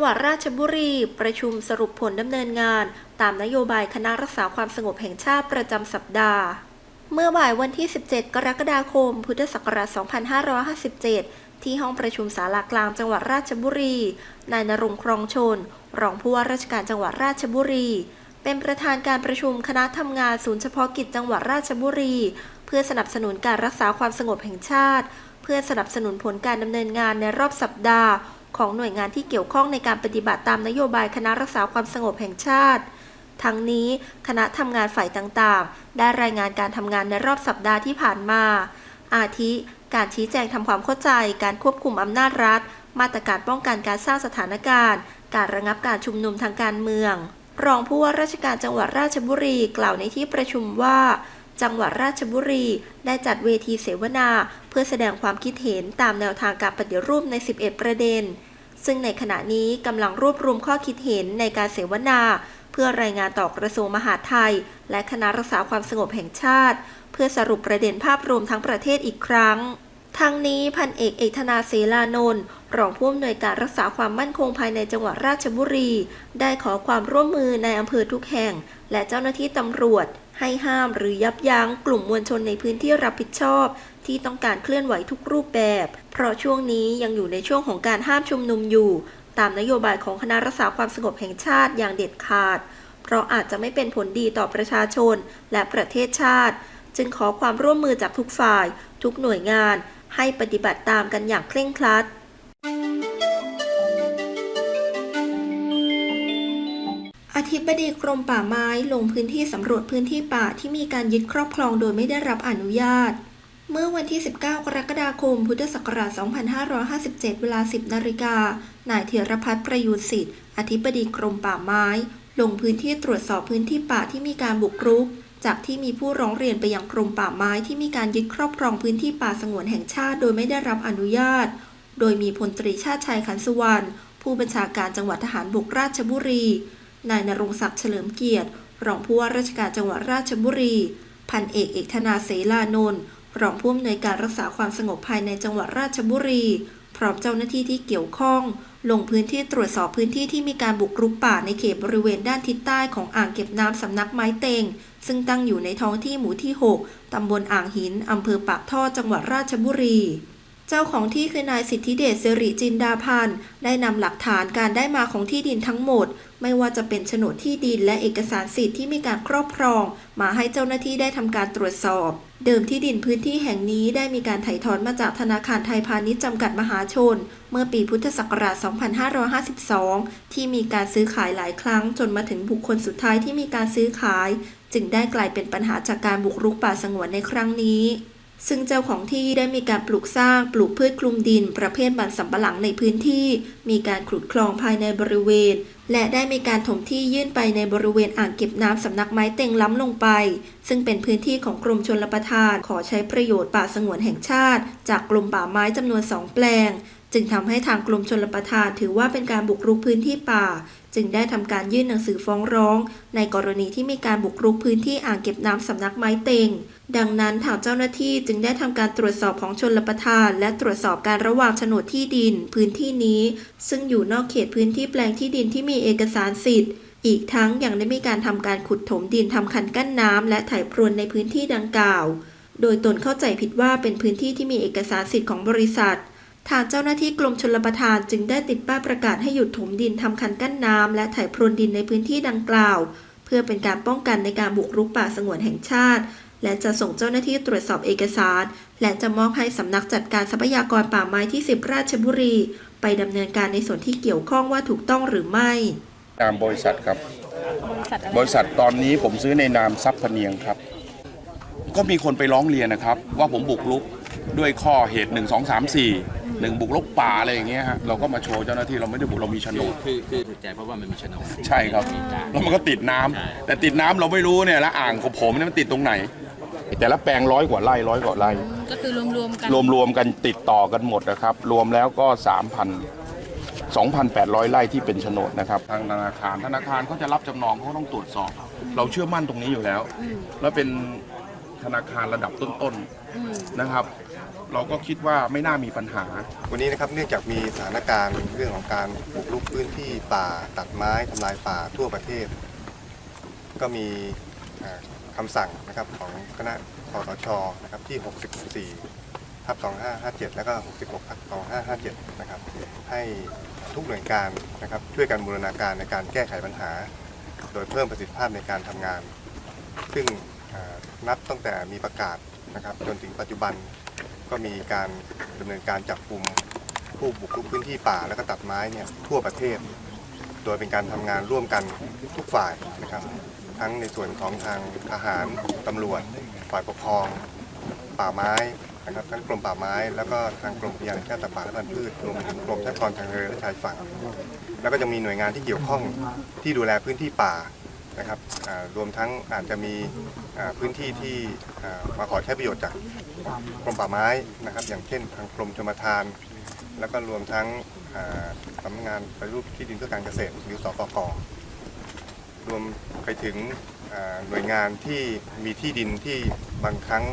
จังหวัดราชบุรี ประชุมสรุปผลดำเนินงาน ตามนโยบายคณะรักษาความสงบแห่งชาติประจำสัปดาห์ เมื่อบ่ายวันที่ 17 กรกฎาคม พุทธศักราช 2557 ที่ห้องประชุมศาลากลางจังหวัดราชบุรี นายนรงค์ครองชน รองผู้ว่าราชการจังหวัดราชบุรี เป็นประธานการประชุมคณะทำงานศูนย์เฉพาะกิจจังหวัดราชบุรี เพื่อสนับสนุนการรักษาความสงบแห่งชาติ เพื่อสนับสนุนผลการดำเนินงานในรอบสัปดาห์ ของหน่วยงานที่เกี่ยวข้องในการปฏิบัติตามนโยบายคณะรักษาความสงบแห่งชาติ ทั้งนี้คณะทำงานฝ่ายต่างๆ ได้รายงานการทำงานในรอบสัปดาห์ที่ผ่านมา อาทิ การชี้แจงทำความเข้าใจ การควบคุมอำนาจรัฐ มาตรการป้องกันการสร้างสถานการณ์ การระงับการชุมนุมทางการเมือง รองผู้ว่าราชการจังหวัดราชบุรีกล่าวในที่ประชุมว่า จังหวัดราชบุรี ได้จัดเวทีเสวนา เพื่อแสดงความคิดเห็นตามแนวทางการปฏิรูปใน 11 ประเด็น ซึ่งในขณะนี้กำลังรวบรวมข้อคิดเห็นในการเสวนา เพื่อรายงานต่อกระทรวงมหาดไทย และคณะรักษาความสงบแห่งชาติ เพื่อสรุปประเด็นภาพรวมทั้งประเทศอีกครั้งทั้งนี้พันเอกเอกธนาเสลานนท์รองผู้อำนวยการรักษาความมั่นคงภายในจังหวัดราชบุรี ได้ขอความร่วมมือในอำเภอทุกแห่ง และเจ้าหน้าที่ตำรวจ ให้ห้ามหรือยับยั้งกลุ่มมวลชนในพื้นที่รับผิดชอบ ที่ต้องการเคลื่อนไหวทุกรูปแบบ เพราะช่วงนี้ยังอยู่ในช่วงของการห้ามชุมนุมอยู่ ตามนโยบายของคณะรักษาความสงบแห่งชาติอย่างเด็ดขาด เพราะอาจจะไม่เป็นผลดีต่อประชาชนและประเทศชาติ จึงขอความร่วมมือจากทุกฝ่าย ทุกหน่วยงาน ให้ปฏิบัติตามกันอย่างเคร่งครัด อธิบดีกรมป่าไม้ลงพื้นที่สำรวจพื้นที่ป่าที่มีการยึดครอบครองโดยไม่ได้รับอนุญาต เมื่อวันที่ 19 กรกฎาคม พุทธศักราช 2557 เวลา 10 นาฬิกา นายเทียรพัฒน์ประยูนสิทธิ์ อธิบดีกรมป่าไม้ ลงพื้นที่ตรวจสอบพื้นที่ป่าที่มีการบุกรุก จากที่มีผู้ร้องเรียนไปยังกรมป่าไม้ที่มีการยึดครอบครองพื้นที่ป่าสงวนแห่งชาติโดยไม่ได้รับอนุญาต โดยมีพลตรีชาติชัยขันสุวรรณ ผู้บัญชาการจังหวัดทหารบกราชบุรี นายนรงศักดิ์เฉลิมเกียรติ รองผู้ว่าราชการจังหวัดราชบุรี พันเอกเอกธนาเสลานนท์รองผู้อำนวยการรักษาความสงบภายในจังหวัดราชบุรี พร้อมเจ้าหน้าที่ที่เกี่ยวข้อง ลงพื้นที่ตรวจสอบพื้นที่ที่มีการบุกรุกป่าในเขตบริเวณด้านทิศใต้ของอ่างเก็บน้ำสำนักไม้เตง ซึ่งตั้งอยู่ในท้องที่หมู่ที่ 6 ตำบลอ่างหิน อำเภอปากท่อ จังหวัดราชบุรี เจ้าของที่คือนายสิทธิเดชสิริจินดาพันธ์ได้นำหลักฐานการได้มาของที่ดินทั้งหมด ไม่ว่าจะเป็นโฉนดที่ดินและเอกสารสิทธิ์ที่มีการครอบครอง มาให้เจ้าหน้าที่ได้ทำการตรวจสอบ เดิมที่ดินพื้นที่แห่งนี้ได้มีการไถ่ถอนมาจากธนาคารไทยพาณิชย์จำกัดมหาชน เมื่อปีพุทธศักราช 2552 ที่มีการซื้อขายหลายครั้ง จนมาถึงบุคคลสุดท้ายที่มีการซื้อขาย จึงได้กลายเป็นปัญหาจากการบุกรุกป่าสงวนในครั้งนี้ ซึ่งเจ้าของที่ได้มีการปลูกสร้างปลูกพืชคลุมดิน ประเภทมันสำปะหลังในพื้นที่ มีการขุดคลองภายในบริเวณ และได้มีการถมที่ยื่นไปในบริเวณอ่างเก็บน้ำสำนักไม้เต็งล้ำลงไป ซึ่งเป็นพื้นที่ของกรมชนลประทาน ขอใช้ประโยชน์ป่าสงวนแห่งชาติ จากกรมป่าไม้จำนวนสองแปลง จึงทำให้ทางกรมชลประทานถือว่าเป็นการบุกรุกพื้นที่ป่า จึงได้ทำการยื่นหนังสือฟ้องร้อง ในกรณีที่มีการบุกรุกพื้นที่อ่างเก็บน้ำสำนักไม้เต็ง ดังนั้นทางเจ้าหน้าที่จึงได้ทำการตรวจสอบของชนรประทาน และตรวจสอบการระหว่างโฉนดที่ดิน พื้นที่นี้ ซึ่งอยู่นอกเขตพื้นที่แปลงที่ดินที่มีเอกสารสิทธิ์อีกทั้งยังได้มีการทำการขุดถมดินทำคันกั้นน้ำและไถพรวนในพื้นที่ดังกล่าว โดยตนเข้าใจผิดว่าเป็นพื้นที่ที่มีเอกสารสิทธิ์ของบริษัท ทางเจ้าหน้าที่กรมชลประทานจึงได้ติดป้ายประกาศให้หยุดถมดินทำคันกั้นน้ำและไถพรวนดินในพื้นที่ดังกล่าว เพื่อเป็นการป้องกันในการบุกรุกป่าสงวนแห่งชาติ และจะส่งเจ้าหน้าที่ตรวจสอบเอกสาร และจะมอบให้สำนักจัดการทรัพยากรป่าไม้ที่ 10 ราชบุรี ไปดำเนินการในส่วนที่เกี่ยวข้องว่าถูกต้องหรือไม่นามบริษัทครับ บริษัทตอนนี้ผมซื้อในนามทรัพย์พเนียงครับ ก็มีคนไปร้องเรียนนะครับ ว่าผมบุกรุก ด้วยข้อเหตุ 1 2 3 4 1 บุกรุกป่าอะไรอย่างเงี้ยฮะเราก็มาโชว์เจ้าหน้าที่เราไม่ได้บุกเรามีโฉนด คือคือถูกใจเพราะว่ามันมีโฉนดใช่ครับ มีการแล้วมันก็ติดน้ำแต่ติดน้ำเราไม่รู้เนี่ยแล้วอ่างของผมเนี่ยมันติดตรงไหน แต่ละแปลงร้อยกว่าไร่ร้อยกว่าไร่ ก็คือรวมๆกัน รวมๆกันติดต่อกันหมดนะครับ รวมแล้วก็ 3,000 2,800 ไร่ที่เป็นโฉนดนะครับ ทางธนาคารธนาคารเขาจะรับจำนองเขาต้องตรวจสอบ เราเชื่อมั่นตรงนี้อยู่แล้ว แล้วเป็นธนาคารระดับต้นอืมๆนะครับ เราก็คิดว่าไม่น่ามีปัญหา วันนี้นะครับเนื่องจากมีสถานการณ์เรื่องของการบุกรุกพื้นที่ป่าตัดไม้ทำลายป่าทั่วประเทศ ก็มีคำสั่งนะครับของคณะคอสชนะครับที่ 64ทับ2557 แล้วก็ 66ทับ2557 นะครับ ให้ทุกหน่วยงานนะครับช่วยกันบูรณาการในการแก้ไขปัญหา โดยเพิ่มประสิทธิภาพในการทำงาน ซึ่งนับตั้งแต่มีประกาศนะครับจนถึงปัจจุบัน ก็มีการดำเนินการจับกลุ่มผู้บุกรุกพื้นที่ป่าและก็ตัดไม้เนี่ยทั่วประเทศ โดยเป็นการทำงานร่วมกันทุกฝ่ายนะครับ ทั้งในส่วนของทางทหารตำรวจ ฝ่ายปกครอง ป่าไม้นะครับทั้งกรมป่าไม้ แล้วก็ทางกรมพยานแห่ตป่าและพันธุ์พืชรวมถึงกรมทรัพยากรทางเรือและชายฝั่ง แล้วก็ยังมีหน่วยงานที่เกี่ยวข้องที่ดูแลพื้นที่ป่า นะครับรวมทั้งอาจจะมีพื้นที่ที่มาขอใช้ประโยชน์จากกรมป่าไม้นะครับ อย่างเช่นทางกรมชลประทาน แล้วก็รวมทั้งสำนักงานปฏิรูปที่ดินเพื่อการเกษตรหรือสปกรวมไปถึงหน่วยงานที่มีที่ดินที่บางครั้ง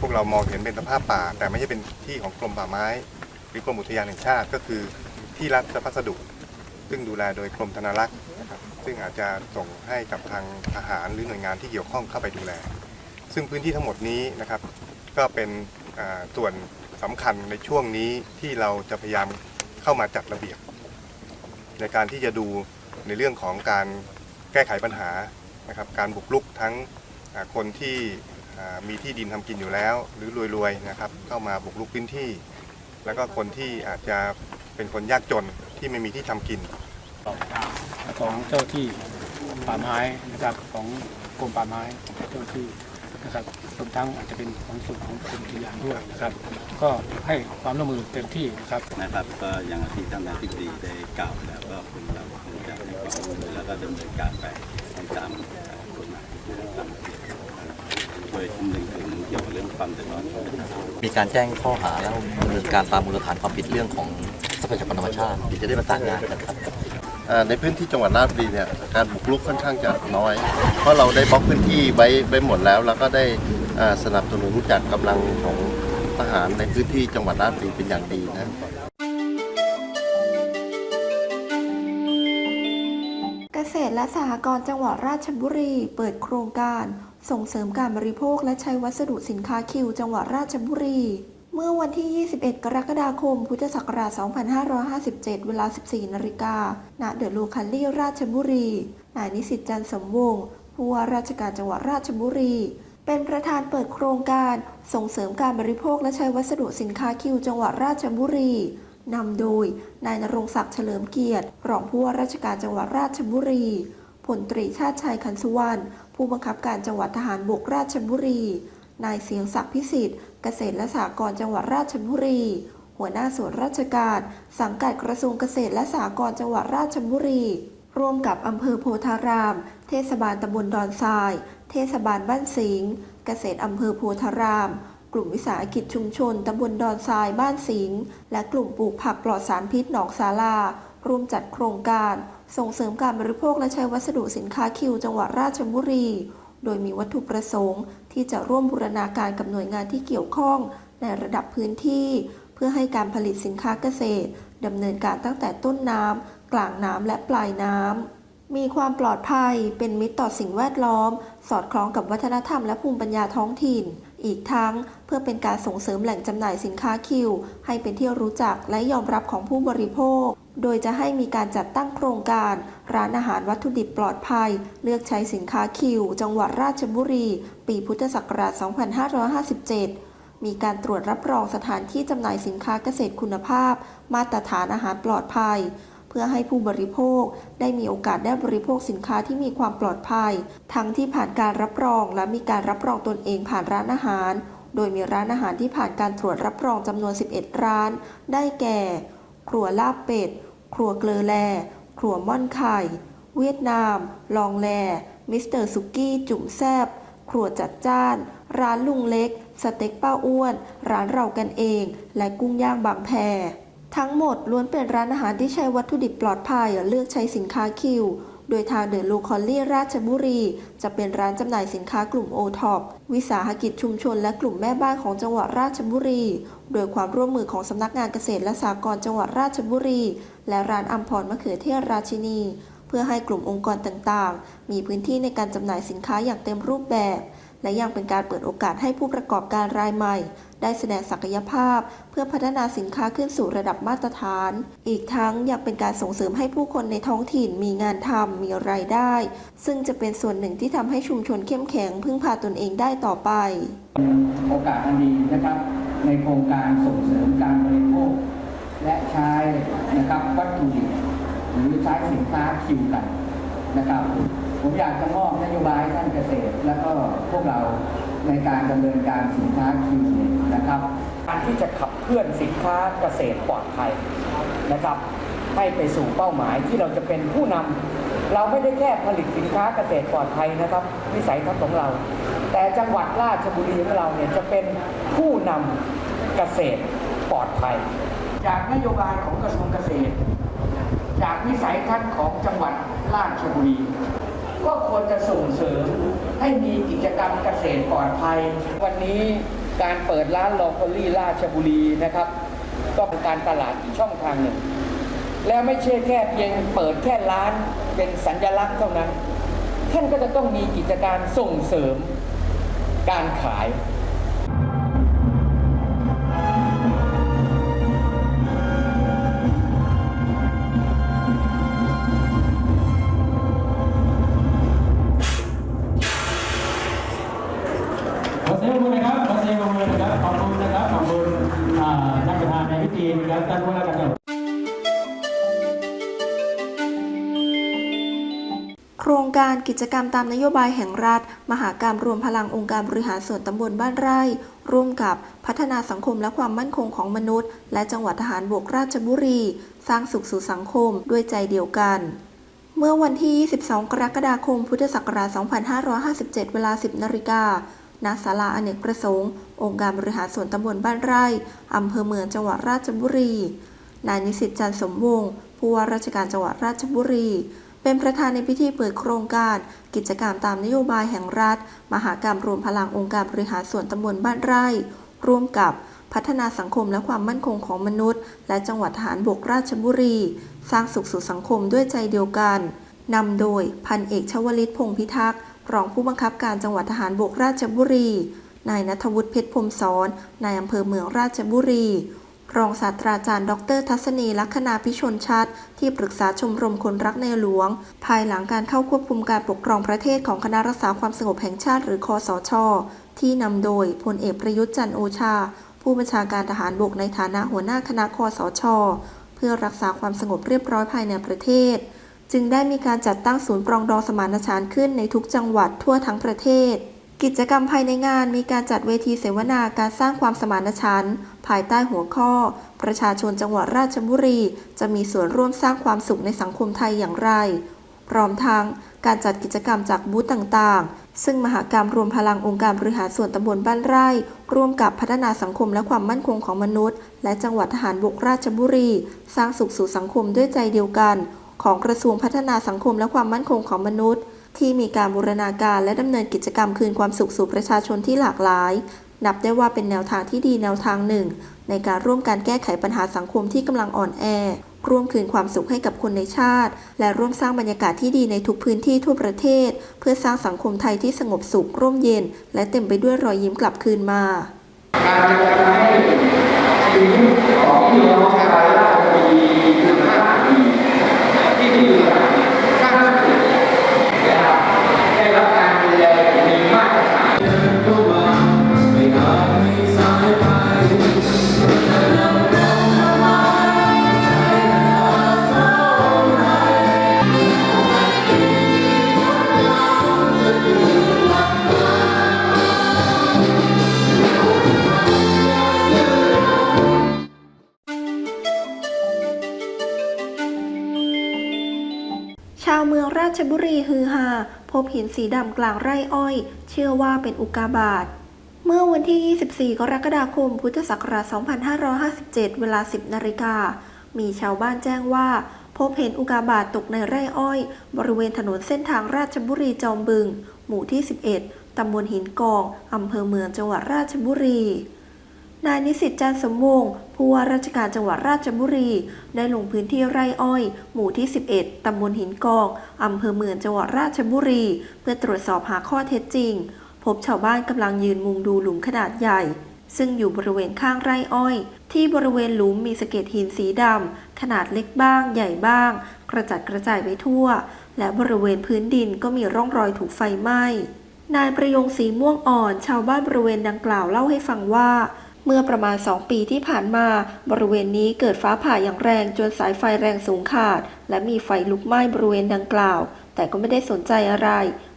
พวกเรามองเห็นเป็นสภาพป่า แต่ไม่ใช่เป็นที่ของกรมป่าไม้ หรือกรมอุทยานแห่งชาติก็คือที่รัฐพัสดุ ซึ่งดูแลโดยกรมธนารักษ์ ซึ่งอาจจะส่งให้กับทางทหารหรือหน่วยงานที่เกี่ยวข้องเข้าไปดูแล ซึ่งพื้นที่ทั้งหมดนี้นะครับ ก็เป็นส่วนสำคัญในช่วงนี้ที่เราจะพยายามเข้ามาจัดระเบียบ ในการที่จะดูในเรื่องของการแก้ไขปัญหานะครับ การบุกรุกทั้งคนที่มีที่ดินทำกินอยู่แล้ว หรือรวยๆนะครับ เข้ามาบุกรุกพื้นที่ แล้วก็คนที่อาจจะเป็นคนยากจนที่ไม่มีที่ทำกิน ของเจ้าที่ป่าไม้นะครับของกรมป่าไม้เจ้าที่นะครับรวมทั้งอาจจะเป็นของส่วนของกรมอุทยานด้วยนะครับ ก็ให้ความร่วมมือเต็มที่นะครับนะครับก็อย่างที่ท่านอธิบดีได้กล่าวแล้วก็คงเราคงจะให้ความร่วมมือแล้วก็ดำเนินการไปตามกฎหมายตามระเบียบโดยคำนึงถึงเกี่ยวกับเรื่องความเดือดร้อนของประชาชนมีการแจ้งข้อหาแล้วดำเนินการตามมูลฐานความผิดเรื่องของทรัพยากรธรรมชาติเดี๋ยวจะได้ประสานงานกันครับอ่า ในพื้นที่จังหวัดราชบุรีเนี่ยการบุกรุกค่อนข้างจะน้อย เพราะเราได้บล็อกพื้นที่ไว้ไว้หมดแล้ว แล้วก็ได้สนับสนุนจากกำลังของทหารในพื้นที่จังหวัดราชบุรีเป็นอย่างดีนะเกษตรและสหกรณ์จังหวัดราชบุรี เปิดโครงการ ส่งเสริมการบริโภคและใช้วัสดุสินค้าคิว จังหวัดราชบุรี เมื่อวันที่ 21 กรกฎาคม พุทธศักราช 2557 เวลา 14 นาฬิกา ณ เดอะโลคัลลี่ราชบุรี นายนิสิตจันทร์สมวงศ์ ผู้ว่าราชการจังหวัดราชบุรี เป็นประธานเปิดโครงการส่งเสริมการบริโภคและใช้วัสดุสินค้าคิวจังหวัดราชบุรี นำโดย นายนรงศักดิ์เฉลิมเกียรติ รองผู้ว่าราชการจังหวัดราชบุรี พลตรีชาติชัยขันสุวรรณ ผู้บังคับการจังหวัดทหารบกราชบุรี นายเสียงศักดิ์พิสิทธิ์เกษตรและสหกรณ์จังหวัดราชบุรี หัวหน้าส่วนราชการ สังกัดกระทรวงเกษตรและสหกรณ์จังหวัดราชบุรี ร่วมกับอำเภอโพธาราม เทศบาลตำบลดอนทราย เทศบาลบ้านสิงห์เกษตรอำเภอโพธาราม กลุ่มวิสาหกิจชุมชนตำบลดอนทรายบ้านสิงห์และกลุ่มปลูกผักปลอดสารพิษหนองสาลาร่วมจัดโครงการ ส่งเสริมการบริโภคและใช้วัสดุสินค้าคิวจังหวัดราชบุรี โดยมีวัตถุประสงค์ ที่จะร่วมบูรณาการกับหน่วยงานที่เกี่ยวข้องในระดับพื้นที่ เพื่อให้การผลิตสินค้าเกษตรดำเนินการตั้งแต่ต้นน้ำกลางน้ำและปลายน้ำ มีความปลอดภัยเป็นมิตรต่อสิ่งแวดล้อม สอดคล้องกับวัฒนธรรมและภูมิปัญญาท้องถิ่น อีกทั้งเพื่อเป็นการส่งเสริมแหล่งจำหน่ายสินค้าคิว ให้เป็นที่รู้จักและยอมรับของผู้บริโภค โดยจะให้มีการจัดตั้งโครงการ ร้านอาหารวัตถุดิบปลอดภัย เลือกใช้สินค้าคิว จังหวัดราชบุรี ปีพุทธศักราช 2557 มีการตรวจรับรองสถานที่จำหน่ายสินค้าเกษตรคุณภาพ มาตรฐานอาหารปลอดภัย เพื่อให้ผู้บริโภคได้มีโอกาสได้บริโภคสินค้าที่มีความปลอดภัย ทั้งที่ผ่านการรับรองและมีการรับรองตนเองผ่านร้านอาหาร โดยมีร้านอาหารที่ผ่านการตรวจรับรองจำนวน 11 ร้าน ได้แก่ ครัวลาบเป็ด ครัวเกลือแล ครัวม่อนไข่ เวียดนาม ลองแล มิสเตอร์สุกี้จุ่มแซบ ครัวจัดจ้าน ร้านลุงเล็ก สเต็กป้าอ้วน ร้านเรากันเอง และกุ้งย่างบางแพทั้งหมดล้วนเป็นร้านอาหารที่ใช้วัตถุดิบปลอดภัยเลือกใช้สินค้าคิว โดยทางเดอะลูคอลลี่ราชบุรี จะเป็นร้านจำหน่ายสินค้ากลุ่มโอท็อปวิสาหกิจชุมชนและกลุ่มแม่บ้านของจังหวัดราชบุรี โดยความร่วมมือของสำนักงานเกษตรและสหกรณ์จังหวัดราชบุรี และร้านอัมพรมะเขือเทศราชินี เพื่อให้กลุ่มองค์กรต่างๆ มีพื้นที่ในการจำหน่ายสินค้าอย่างเต็มรูปแบบ และยังเป็นการเปิดโอกาสให้ผู้ประกอบการรายใหม่ ได้แสดงศักยภาพ เพื่อพัฒนาสินค้าขึ้นสู่ระดับมาตรฐาน อีกทั้งยังเป็นการส่งเสริมให้ผู้คนในท้องถิ่นมีงานทำมีรายได้ ซึ่งจะเป็นส่วนหนึ่งที่ทำให้ชุมชนเข้มแข็งพึ่งพาตนเองได้ต่อไปโอกาสอันดีนะครับในโครงการส่งเสริมการบริโภค และใช้นะครับวัตถุดิบหรือใช้สินค้าคิวกันนะครับ ผมอยากจะมอบนโยบายให้ท่านเกษตร และก็พวกเรา ในการดำเนินการสินค้าคีนะครับ การที่จะขับเคลื่อนสินค้าเกษตรปลอดภัยนะครับ ให้ไปสู่เป้าหมายที่เราจะเป็นผู้นำเราไม่ได้แค่ผลิตสินค้าเกษตรปลอดภัยนะครับวิสัยทัศน์ของเรา แต่จังหวัดราชบุรีของเราเนี่ยจะเป็นผู้นำเกษตรปลอดภัย จากนโยบายของกระทรวงเกษตร จากวิสัยทัศน์ของจังหวัดราชบุรี ก็ควรจะส่งเสริม ให้มีกิจกรรมเกษตรปลอดภัย วันนี้การเปิดร้านลอคอรี่ราชบุรีนะครับ ก็เป็นการตลาดอีกช่องทางหนึ่ง แล้วไม่ใช่แค่เพียงเปิดแค่ร้านเป็นสัญลักษณ์เท่านั้น ท่านก็จะต้องมีกิจการส่งเสริมการขาย พิธีนะครับท่านผู้ว่าการจังหวัดโครงการกิจกรรมตามนโยบายแห่งรัฐ มหากรรมรวมพลังองค์การบริหารส่วนตำบลบ้านไร่ ร่วมกับพัฒนาสังคมและความมั่นคงของมนุษย์ และจังหวัดทหารบกราชบุรี สร้างสุขสู่สังคมด้วยใจเดียวกัน เมื่อวันที่ 22 กรกฎาคม พุทธศักราช 2557 เวลา 10 นาฬิกา ณศาลาอเนกประสงค์ องค์การบริหารส่วนตำบลบ้านไร่อำเภอเมืองจังหวัดราชบุรี นายนิสิตจันทร์สมวงศ์ผู้ว่าราชการจังหวัดราชบุรี เป็นประธานในพิธีเปิดโครงการ กิจกรรมตามนโยบายแห่งรัฐ มหากรรมรวมพลังองค์การบริหารส่วนตำบลบ้านไร่ ร่วมกับพัฒนาสังคมและความมั่นคงของมนุษย์ และจังหวัดทหารบกราชบุรี สร้างสุขสู่สังคมด้วยใจเดียวกันนำโดยพันเอกชวลิตพงษ์พิทักษ์ รองผู้บังคับการจังหวัดทหารบกราชบุรี นายนัทวุฒิเพชรพรมสอนนายอำเภอเมืองราชบุรี รองศาสตราจารย์ ดร ทัศนีลัคนาพิชนชัดที่ปรึกษาชมรมคนรักในหลวง ภายหลังการเข้าควบคุมการปกครองประเทศของคณะรักษาความสงบแห่งชาติหรือคอสช ที่นำโดยพลเอกประยุทธ์จันโอชา ผู้บัญชาการทหารบกในฐานะหัวหน้าคณะคอสช เพื่อรักษาความสงบเรียบร้อยภายในประเทศ จึงได้มีการจัดตั้งศูนย์ปรองดองสมานฉันท์ขึ้นในทุกจังหวัดทั่วทั้งประเทศ กิจกรรมภายในงานมีการจัดเวทีเสวนาการสร้างความสมานฉันท์ภายใต้หัวข้อ ประชาชนจังหวัดราชบุรี จะมีส่วนร่วมสร้างความสุขในสังคมไทยอย่างไร พร้อมทั้งการจัดกิจกรรมจากบูธต่างๆ ซึ่งมหากรรมรวมพลังองค์การบริหารส่วนตำบลบ้านไร่ ร่วมกับพัฒนาสังคมและความมั่นคงของมนุษย์ และจังหวัดทหารบกราชบุรี สร้างสุขสู่สังคมด้วยใจเดียวกัน ของกระทรวงพัฒนาสังคมและความมั่นคงของมนุษย์ ที่มีการบูรณาการและดำเนินกิจกรรมคืนความสุขสู่ประชาชนที่หลากหลาย นับได้ว่าเป็นแนวทางที่ดีแนวทางหนึ่ง ในการร่วมการแก้ไขปัญหาสังคมที่กำลังอ่อนแอ ร่วมคืนความสุขให้กับคนในชาติ และร่วมสร้างบรรยากาศที่ดีในทุกพื้นที่ทั่วประเทศ เพื่อสร้างสังคมไทยที่สงบสุขร่มเย็น และเต็มไปด้วยรอยยิ้มกลับคืนมา การจะทำให้ชีวิตของพี่น้อง ชบุรีฮือฮาพบหินสีดำกลางไร่อ้อย เชื่อว่าเป็นอุกาบาต เมื่อวันที่ 24 กรกฎาคม พุทธศักราช 2557 เวลา 10 นาฬิกา มีชาวบ้านแจ้งว่า พบเห็นอุกาบาตตกในไร่อ้อย บริเวณถนนเส้นทางราชบุรีจอมบึง หมู่ที่ 11 ตำบลหินกอง อำเภอเมืองจังหวัดราชบุรี นายนิสิตจันสมวงศ์ผู้ว่าราชการจังหวัดราชบุรี ได้ลงพื้นที่ไร่อ้อย หมู่ที่ 11 ตำบลหินกอง อำเภอเมืองจังหวัดราชบุรี เพื่อตรวจสอบหาข้อเท็จจริง พบชาวบ้านกำลังยืนมุงดูหลุมขนาดใหญ่ ซึ่งอยู่บริเวณข้างไร่อ้อย ที่บริเวณหลุมมีสะเก็ดหินสีดำขนาดเล็กบ้าง ใหญ่บ้าง กระจัดกระจายไปทั่ว และบริเวณพื้นดินก็มีร่องรอยถูกไฟไหม้นายประยงสีม่วงอ่อน ชาวบ้านบริเวณดังกล่าวเล่าให้ฟังว่า เมื่อประมาณ 2 ปีที่ผ่านมา บริเวณนี้เกิดฟ้าผ่าอย่างแรงจนสายไฟแรงสูงขาด และมีไฟลุกไหม้บริเวณดังกล่าว แต่ก็ไม่ได้สนใจอะไร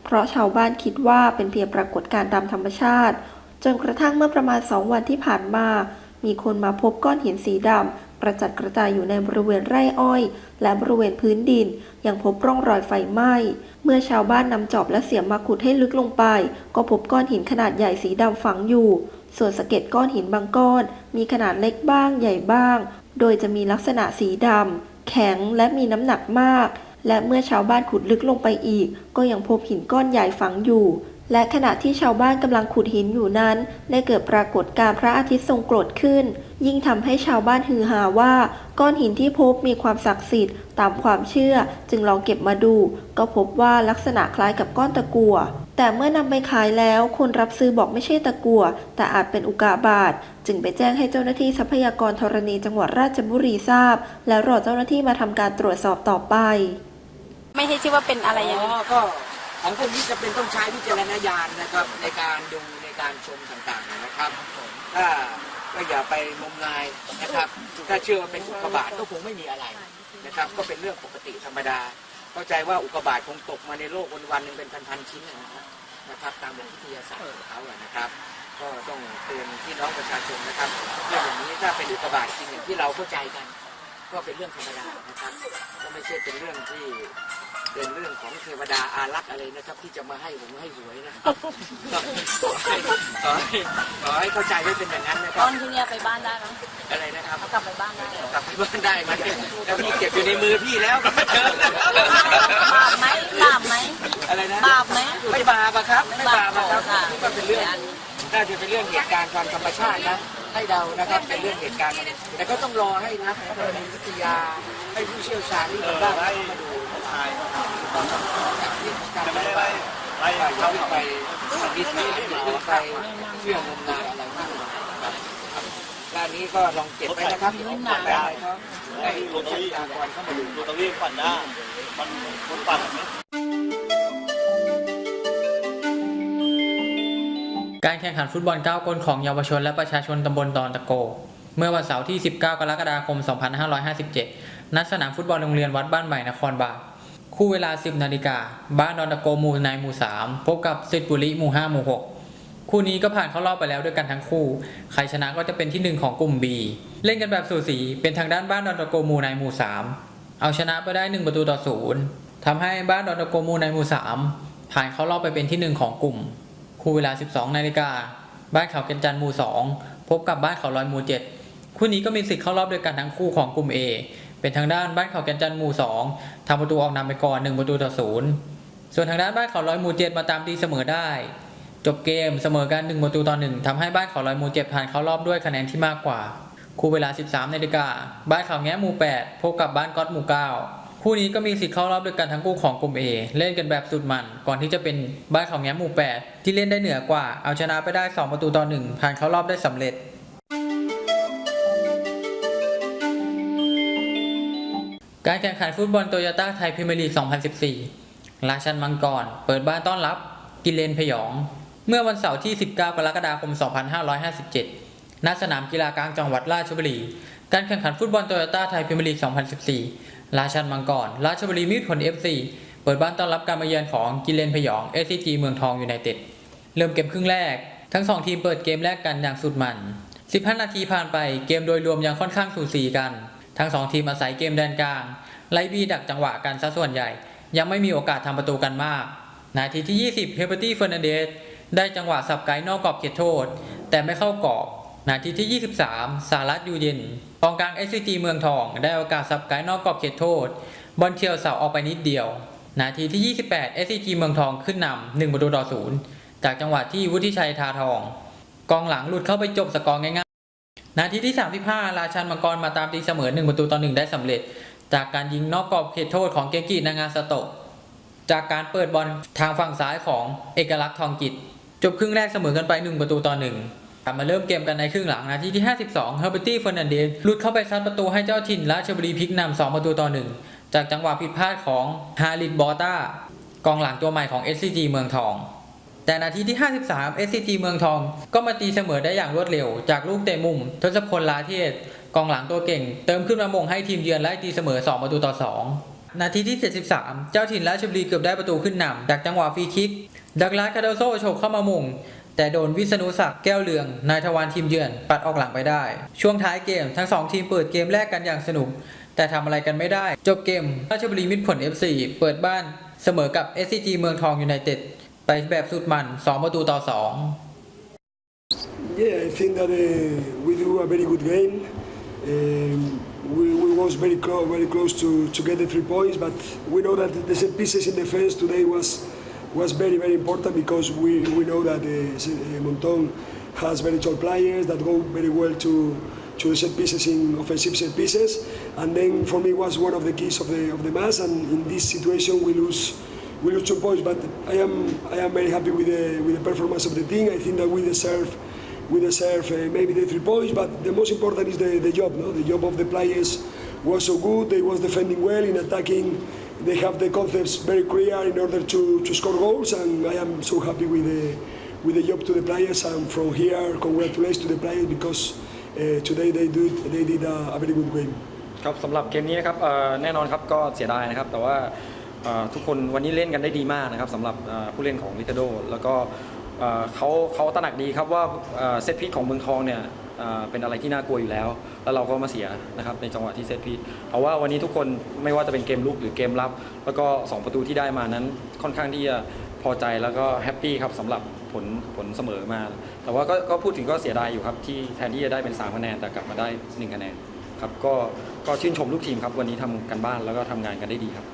เพราะชาวบ้านคิดว่าเป็นเพียงปรากฏการณ์ตามธรรมชาติ จนกระทั่งเมื่อประมาณ 2 วันที่ผ่านมา มีคนมาพบก้อนหินสีดำกระจัดกระจายอยู่ในบริเวณไร่อ้อย และบริเวณพื้นดิน ยังพบร่องรอยไฟไหม้ เมื่อชาวบ้านนำจอบและเสียมมาขุดให้ลึกลงไป ก็พบก้อนหินขนาดใหญ่สีดำฝังอยู่ ส่วนสะเก็ดก้อนหินบางก้อน มีขนาดเล็กบ้างใหญ่บ้าง โดยจะมีลักษณะสีดำแข็งและมีน้ำหนักมาก และเมื่อชาวบ้านขุดลึกลงไปอีก ก็ยังพบหินก้อนใหญ่ฝังอยู่ และขณะที่ชาวบ้านกำลังขุดหินอยู่นั้น ได้เกิดปรากฏการณ์พระอาทิตย์ทรงกรดขึ้น ยิ่งทำให้ชาวบ้านฮือฮาว่า ก้อนหินที่พบมีความศักดิ์สิทธิ์ตามความเชื่อ จึงลองเก็บมาดู ก็พบว่าลักษณะคล้ายกับก้อนตะกั่ว แต่เมื่อนำไปขายแล้วคนรับซื้อบอกไม่ใช่ตะกั่วแต่อาจเป็นอุกาบาตจึงไปแจ้งให้เจ้าหน้าที่ทรัพยากรธรณีจังหวัดราชบุรีทราบ แล้วรอเจ้าหน้าที่มาทำการตรวจสอบต่อไป ไม่ใช่ชื่อว่าเป็นอะไรอย่างอ๋นี้อก็ของพวกนี้จะเป็นต้องใช้วิจารณญาณนะครับในการดูในการชมต่างๆนะครับถ้าก็อย่าไปงมงายนะครับ ถ้าเชื่อว่าเป็นอุกกาบาตก็คงไม่มีอะไรนะครับ ก็เป็นเรื่องปกติธรรมดา เข้าใจว่าอุกกาบาตคงตกมาในโลกวันวันหนึ่งเป็นพันๆชิ้นนะครับนะครับตามหลักวิทยาศาสตร์ของเขาอะนะครับ ก็ต้องเตือนพี่น้องประชาชนนะครับเรื่องอย่างนี้ถ้าเป็นอุกกาบาตจริงอย่างที่เราเข้าใจกัน ก็เป็นเรื่องธรรมดานะครับ ก็ไม่ใช่เป็นเรื่องที่ เป็นเรื่องของเทวดาอารักษ์อะไรนะครับ ที่จะมาให้ผมให้หวยนะครับขอให้ขอให้ขอให้เข้าใจไว้เป็นอย่างนั้นนะคต้รับนที่เนี่ยไปบ้านได้ไหมอะไรนะครับเอากลับไปบ้านได้ กลับไปบ้านได้ไหมแล้วพี่เก็บอยู่ในมือพี่แล้วก็เชิญบาปไหมบาปไหมอะไรนะ บาปไหมไม่บาปอะครับ ไม่บาปอะครับค่ะนี่ก็เป็นเรื่องน่าจะเป็นเรื่องเหตุการณ์ความธรรมชาตินะ ให้เดานะครับเป็นเรื่องเหตุการณ์ แต่ก็ต้องรอให้นักธรณีวิทยาให้ผู้เชี่ยวชาญที่ทำด้านนี้มาดูจากที่การไปไป เขาไปสันนิษฐานหรือไปเชื่อมงายอะไรมากนะครับด้านนี้ก็ลองเก็บไว้นะครับเดี๋ยวเอากลับไปให้เขาให้ผู้เชี่ยวชาก่อนเข้ามาดูตรงนี้ปั่นได้มันมันปั่นการแข่งขันฟุตบอล9คนของเยาวชนและประชาชนตำบลดอนตะโก เมื่อวันเสาร์ที่ 19 กรกฎาคม 2557 ณ สนามฟุตบอลโรงเรียนวัดบ้านใหม่นครบาล คู่เวลา 10นาฬิกาบ้านดอนตะโกมู่ในหมู่3พบกับสิทธิบุรีหมู่5หมู่6คู่นี้ก็ผ่านเข้ารอบไปแล้วด้วยกันทั้งคู่ ใครชนะก็จะเป็นที่หนึ่งของกลุ่ม B เล่นกันแบบสูสีเป็นทางด้านบ้านดอนตะโกมู่ในหมู่3เอาชนะไปได้ 1 ประตูต่อศูนย์ทำให้บ้านดอนตะโกมู่ในหมู่3ผ่านเข้ารอบไปเป็นที่หนึ่งของกลุ่ม คู่เวลา 12นาฬิกาบ้านเขาเกนจันหมู่2พบกับบ้านเขาลอยหมู่7คู่นี้ก็มีสิทธิ์เข้ารอบด้วยกันทั้งคู่ของกลุ่ม A เป็นทางด้านบ้านเขาแกนจันหมู่ 2ทำประตูออกนำไปก่อน 1 ประตูต่อศูนย์ส่วนทางด้านบ้านเขาลอยหมู่ 7 มาตามตีเสมอได้ จบเกมเสมอกัน 1 ประตูต่อ1ทำให้บ้านเขาลอยหมู่ 7 ผ่านเข้ารอบด้วยคะแนนที่มากกว่า คู่เวลา 13นาฬิกาบ้านเขาแง้หมู่ 8 พบกับบ้านก๊อตหมู่ 9 คู่นี้ก็มีสิทธิ์เข้ารอบด้วยกันทั้งคู่ของกลุ่ม A เล่นกันแบบสุดมัน ก่อนที่จะเป็นบ้านเขาแง้หมู่ 8 ที่เล่นได้เหนือกว่า เอาชนะไปได้ 2 ประตูต่อ1ผ่านเข้ารอบได้สำเร็จ การแข่งขันฟุตบอลโตโยต้าไทยพรีเมียร์ลีก 2014 ราชันมังกร เปิดบ้านต้อนรับ กิเลนพยอง เมื่อวันเสาร์ที่ 19 กรกฎาคม 2557 ณ สนามกีฬากลางจังหวัดราชบุรี การแข่งขันฟุตบอลโตโยต้าไทยพรีเมียร์ลีก 2014 ราชันมังกร ราชบุรีมิตรผล FC เปิดบ้านต้อนรับการมาเยือนของกิเลนพยอง SCG เมืองทองยูไนเต็ด เริ่มเกมครึ่งแรก ทั้งสองทีมเปิดเกมแรกกันอย่างสุดมัน 15 นาทีผ่านไป เกมโดยรวมยังค่อนข้างสูสีกัน ทั้งสองทีมอาศัยเกมแดนกลาง ไลบีดักจังหวะกันซะส่วนใหญ่ ยังไม่มีโอกาสทำประตูกันมาก นาทีที่ 20 เฮเบอร์ตี้เฟอร์นันเดสได้จังหวะสับไกนอกกรอบเขตโทษ แต่ไม่เข้ากรอบ นาทีที่ 23 สารัตยูเย็นกองกลาง SCG เมืองทอง ได้โอกาสสับไกนอกกรอบเขตโทษ บอลเชียวเสาออกไปนิดเดียว นาทีที่ 28 SCG เมืองทองขึ้นนำ1ประตูต่อศูนย์จากจังหวะที่วุฒิชัยทาทอง กองหลังหลุดเข้าไปจบสกอร์ง่าย นาทีที่ 35 ราชันมังกรมาตามตีเสมอ 1 ประตูต่อ1ได้สำเร็จ จากการยิงนอกกรอบเขตโทษของเกกินางาสโตะจากการเปิดบอลทางฝั่งซ้ายของเอกลักษณ์ทองกิจ จบครึ่งแรกเสมอกันไป 1 ประตูต่อ1กลับมาเริ่มเกมกันในครึ่งหลังนาทีที่ 52 เฮอร์เบอร์ตี้เฟอร์นันเดสลุดเข้าไปซัดประตูให้เจ้าถิ่นราชบุรีพลิกนำ2ประตูต่อ1จากจังหวะผิดพลาดของฮาริดบอต้ากองหลังตัวใหม่ของ SCG เมืองทอง แต่นาทีที่ 53 SCG เมืองทอง ก็มาตีเสมอได้อย่างรวดเร็ว จากลูกเตะมุม ทศพลลาเทศกองหลังตัวเก่ง เติมขึ้นมามงให้ทีมเยือนไล่ตีเสมอ 2 ประตูต่อ 2 นาทีที่ 73 เจ้าถิ่นราชบุรีเกือบได้ประตูขึ้นนำจากจังหวะฟรีคิก ดักลาคาโดโซโฉกเข้ามามงแต่โดนวิษณุศักดิ์แก้วเลือง นายทวารทีมเยือน ปัดออกหลังไปได้ ช่วงท้ายเกมทั้งสองทีมเปิดเกมแรกกันอย่างสนุก แต่ทำอะไรกันไม่ได้ จบเกมราชบุรีมิตรผล FC เปิดบ้านเสมอกับ SCG เมืองทองยูไนเต็ด ไปแบบสุดมัน 2 ประตูต่อ 2 Yeah, I think that uh, we do a very good game. Um, we, we was very close, very close to, to get the three points, but we know that the set pieces in defense today was was very very important because we, we know that uh, Se- uh, Monton has very tall players that go very well to to the set pieces in offensive set pieces, and then for me was one of the keys of the of the match. And in this situation, we lose we lose two points, but I am I am very happy with the with the performance of the team. I think that we deserve we deserve uh, maybe the three points, but the most important is the, the job. No, the job of the players was so good. They was defending well in attacking. They have the concepts very clear in order to, to score goals, and I am so happy with the with the job to the players. And from here, congratulations to the players because uh, today they did they did a, a very good game. ครับสำหรับเกมนี้นะครับเอ่อแน่นอนครับก็เสียดายนะครับ แต่ว่าเอ่อ ทุกคนวันนี้เล่นกันได้ดีมากนะครับสำหรับผู้เล่นของลิคาโด แล้วก็เขาเขาตระหนักดีครับว่าเซตพีทของเมืองทองเนี่ยเป็นอะไรที่น่ากลัวอยู่แล้ว แล้วเราก็มาเสียนะครับในจังหวะที่เซตพีทเพราะว่าวันนี้ทุกคนไม่ว่าจะเป็นเกมลุกหรือเกมรับ แล้วก็ 2 ประตูที่ได้มานั้นค่อนข้างที่จะพอใจแล้วก็แฮปปี้ครับสำหรับผลผลเสมอมา แต่ว่าก็ก็พูดถึงก็เสียดายอยู่ครับที่แทนที่จะได้เป็น3คะแนนแต่กลับมาได้1คะแนนครับก็ก็ชื่นชมลูกทีมครับวันนี้ทำกันบ้านแล้วก็ทำงานกันได้ดีครับ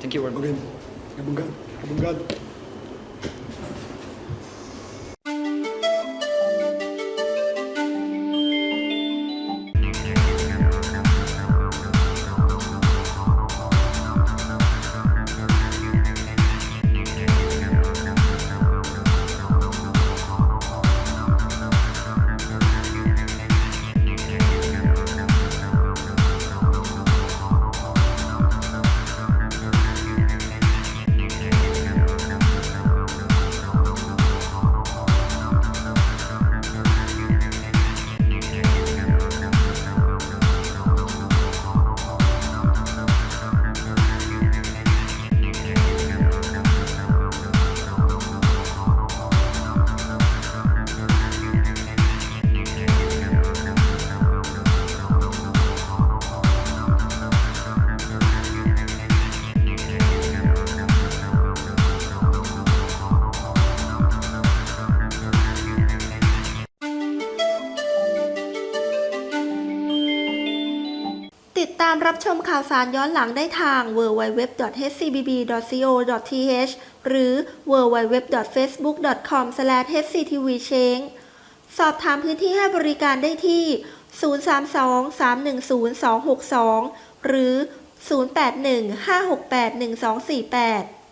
thank you very much Okay. ข่าวสารย้อนหลังได้ทาง www.hcbb.co.th หรือ www.facebook.com/hctvchange สอบถามพื้นที่ให้บริการได้ที่ 032 310 262 หรือ 081 568 1248